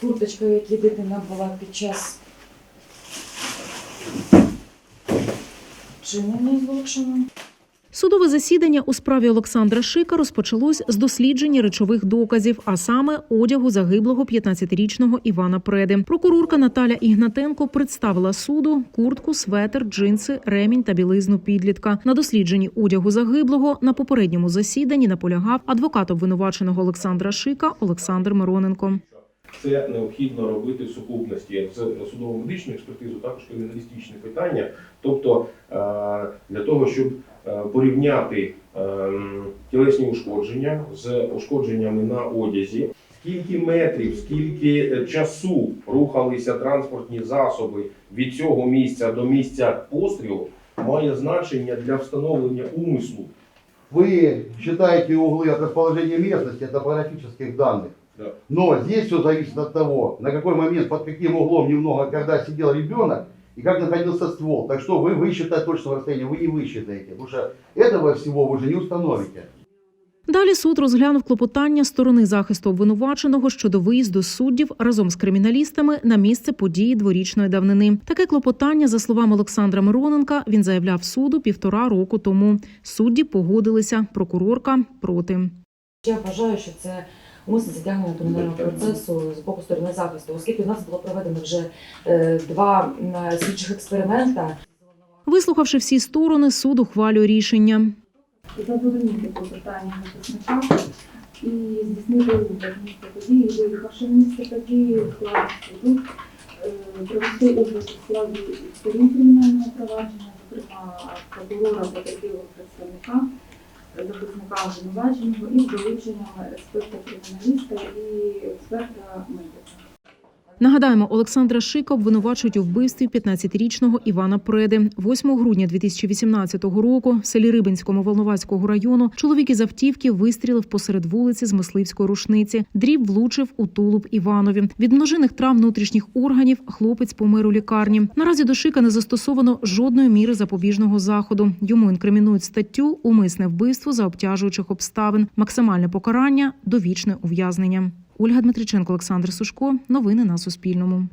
курточка, в якій дитина була під час вчинення злочину. Судове засідання у справі Олександра Шика розпочалось з дослідження речових доказів, а саме одягу загиблого 15-річного Івана Преди. Прокурорка Наталя Ігнатенко представила суду куртку, светр, джинси, ремінь та білизну підлітка. На дослідженні одягу загиблого на попередньому засіданні наполягав адвокат обвинуваченого Олександра Шика Олександр Мироненко Це необхідно робити в сукупності з судово-медичною експертизою, також криміналістичне питання. Тобто е, для того, щоб е, порівняти е, тілесні ушкодження з ушкодженнями на одязі, скільки метрів, скільки е, часу рухалися транспортні засоби від цього місця до місця пострілу, має значення для встановлення умислу. Вы считаете углы от расположения местности, от топографических данных. Да. Но здесь все зависит от того, на какой момент, под каким углом немного, когда сидел ребенок и как находился ствол. Так что вы высчитать точного расстояния вы не высчитаете, потому что этого всего вы уже не установите. Далі суд розглянув клопотання сторони захисту обвинуваченого щодо виїзду суддів разом з криміналістами на місце події дворічної давнини. Таке клопотання, за словами Олександра Мироненка, він заявляв суду півтора року тому. Судді погодилися, прокурорка проти. Я вважаю, що це умисне затягнення кримінального процесу з боку сторони захисту, оскільки у нас було проведено вже е, два слідчих експеримента. Вислухавши всі сторони, суд ухвалює рішення. задовольнити клопотання захисника і здійснити місця події, виїхавши в місце події, склад суду, е, провести огляд у складі сторін кримінального провадження, зокрема прокурора потерпілого представника, е, захисника обвинуваченого і долученням експерта-криміналіста і експерта-медика. Нагадаємо, Олександра Шика обвинувачують у вбивстві 15-річного Івана Преди. 8 грудня 2018 року в селі Рибинському Волноваського району чоловік із автівки вистрілив посеред вулиці з мисливської рушниці. Дріб влучив у тулуб Іванові. Від множинних травм внутрішніх органів хлопець помер у лікарні. Наразі до Шика не застосовано жодної міри запобіжного заходу. Йому інкримінують статтю умисне вбивство за обтяжуючих обставин, максимальне покарання довічне ув'язнення. Ольга Дмитриченко, Олександр Сушко. Новини на Суспільному.